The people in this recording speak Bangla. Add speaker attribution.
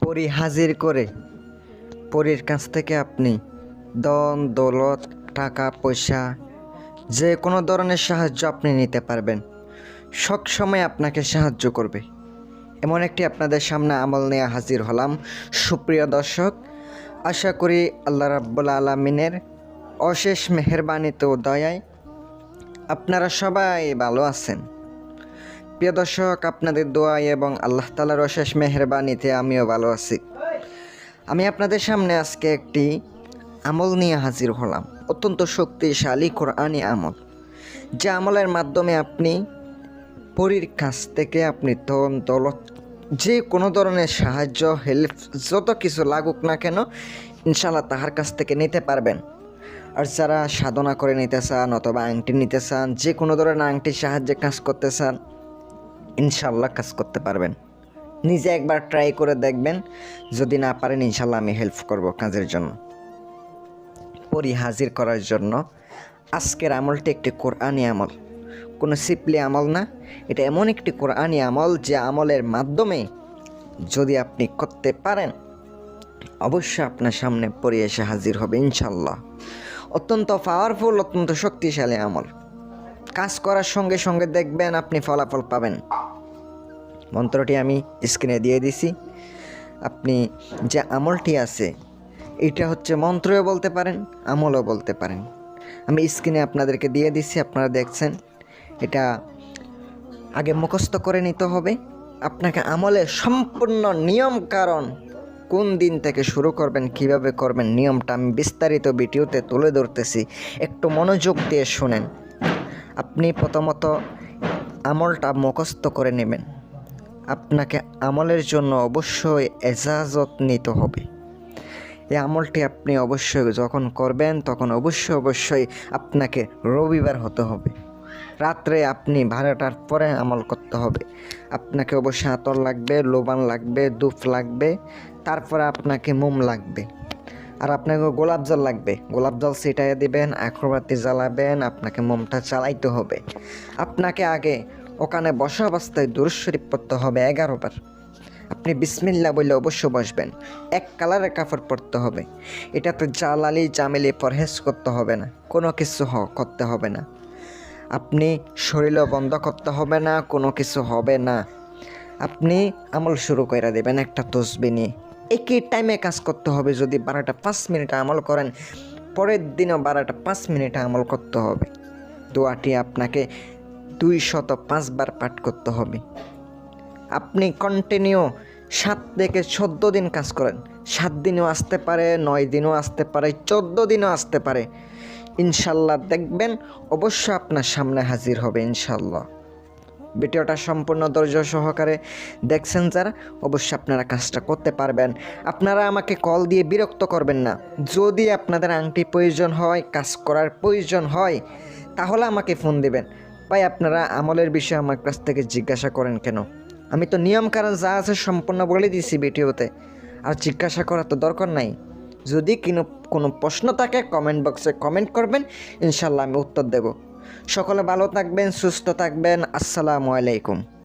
Speaker 1: পরি হাজির করে। পরীর কাছ থেকে আপনি দন দৌলত, টাকা, পয়সা, যে কোনো ধরনের সাহায্য আপনি নিতে পারবেন। সব সময় আপনাকে সাহায্য করবে। এমন একটি আপনাদের সামনে আমল নিয়ে হাজির হলাম। সুপ্রিয় দর্শক, আশা করি আল্লাহ রাব্বুল আলমিনের অশেষ মেহরবানিতে দয়ায় আপনারা সবাই ভালো আছেন। প্রিয় দর্শক, আপনাদের দোয়াই এবং আল্লাহ তালার অশেষ মেহরবানিতে আমিও ভালো আছি। আমি আপনাদের সামনে আজকে একটি আমল নিয়ে হাজির হলাম। অত্যন্ত শক্তিশালী কোরআনি আমল। যে আমলের মাধ্যমে আপনি পরীর কাছ থেকে আপনি তন দৌলত, যে কোনো ধরনের সাহায্য হেল্প যত কিছু লাগুক না কেন ইনশাল্লাহ তাহার কাছ থেকে নিতে পারবেন। আর যারা সাধনা করে নিতে চান অথবা আংটি নিতে চান, যে কোনো ধরনের আংটির সাহায্যে কাজ করতে চান ইনশাল্লাহ কাজ করতে পারবেন। নিজে একবার ট্রাই করে দেখবেন, যদি না পারেন ইনশাল্লাহ আমি হেল্প করব কাজের জন্য। পরি হাজির করার জন্য। আজকের আমলটি একটি কোরআনি আমল। কোনো সিপলি আমল না। এটা এমন একটি কোরআনি আমল যে আমলের মাধ্যমে যদি আপনি করতে পারেন, অবশ্যই আপনার সামনে পরি এসে হাজির হবে ইনশাল্লাহ। অত্যন্ত পাওয়ারফুল অত্যন্ত শক্তিশালী আমল। কাজ করার সঙ্গে সঙ্গে দেখবেন আপনি ফলাফল পাবেন। মন্ত্রটি আমি স্ক্রিনে দিয়ে দিছি। আপনি যে আমলটি আছে, এটা হচ্ছে মন্ত্রও বলতে পারেন, আমলও বলতে পারেন। আমি স্ক্রিনে আপনাদেরকে দিয়ে দিছি, আপনারা দেখছেন। এটা আগে মুখস্থ করে নিতে হবে। আপনাকে আমলে সম্পূর্ণ নিয়ম কারণ কোন দিন থেকে শুরু করবেন, কীভাবে করবেন, নিয়মটা আমি বিস্তারিত ভিডিওতে তুলে ধরতেছি। একটু মনোযোগ দিয়ে শুনেন। আপনি প্রথমত আমলটা মুখস্থ করে নেবেন। আপনাকে আমলের জন্য অবশ্যই এজাজত নিতে হবে। এই আমলটি আপনি অবশ্যই যখন করবেন, তখন অবশ্যই অবশ্যই আপনাকে রবিবার হতে হবে। রাত্রে আপনি বারোটার পরে আমল করতে হবে। আপনাকে অবশ্যই আতর লাগবে, লোবান লাগবে ধূপ লাগবে, তারপরে আপনাকে মোম লাগবে। আর আপনাকে গোলাপ জল লাগবে। গোলাপ জল ছিটাইয়ে দিবেন, আখরবাতি জ্বালাবেন, আপনাকে মোমটা চালাইতে হবে। আপনাকে আগে ওখানে বসা অবস্থায় দুরুশরীফ পড়তে হবে এগারো বার আপনি বিসমিল্লা বললে অবশ্য বসবেন, এক কালারের কাপড় পরতে হবে। এটাতে জালালি জামেলি পরহেজ করতে হবে না, কোনো কিছু হ করতে হবে না। আপনি শরীরও বন্ধ করতে হবে না, কোনো কিছু হবে না। আপনি আমল শুরু করে দেবেন একটা তসবি নিয়ে। একই টাইমে কাজ করতে হবে, যদি বারোটা পাঁচ মিনিট আমল করেন, পরের দিনও বারোটা পাঁচ মিনিট আমল করতে হবে। দোয়াটি আপনাকে দুই শত পাঁচবার পাঠ করতে হবে। আপনি কন্টিনিউ সাত থেকে চোদ্দ দিন কাজ করেন। সাত দিনও আসতে পারে, নয় দিনও আসতে পারে, চোদ্দ দিনও আসতে পারে। ইনশাল্লাহ দেখবেন অবশ্য আপনার সামনে হাজির হবে ইনশাল্লাহ। ভিডিওটা সম্পূর্ণ ধৈর্য সহকারে দেখছেন যারা, অবশ্যই আপনারা কাজটা করতে পারবেন। আপনারা আমাকে কল দিয়ে বিরক্ত করবেন না। যদি আপনাদের আংটি প্রয়োজন হয়, কাজ করার প্রয়োজন হয়, তাহলে আমাকে ফোন দিবেন। ভাই, আপনারা আমলের বিষয়ে আমার কাছ থেকে জিজ্ঞাসা করেন কেন? আমি তো নিয়ম কারণ যা আছে সম্পূর্ণ বলে দিয়েছি ভিডিওতে। আর জিজ্ঞাসা করার তো দরকার নাই। যদি কিনো, কোনো প্রশ্ন থাকে কমেন্ট বক্সে কমেন্ট করবেন, ইনশাল্লাহ আমি উত্তর দেব। সকলে ভালো থাকবেন, সুস্থ থাকবেন, আসসালামু আলাইকুম।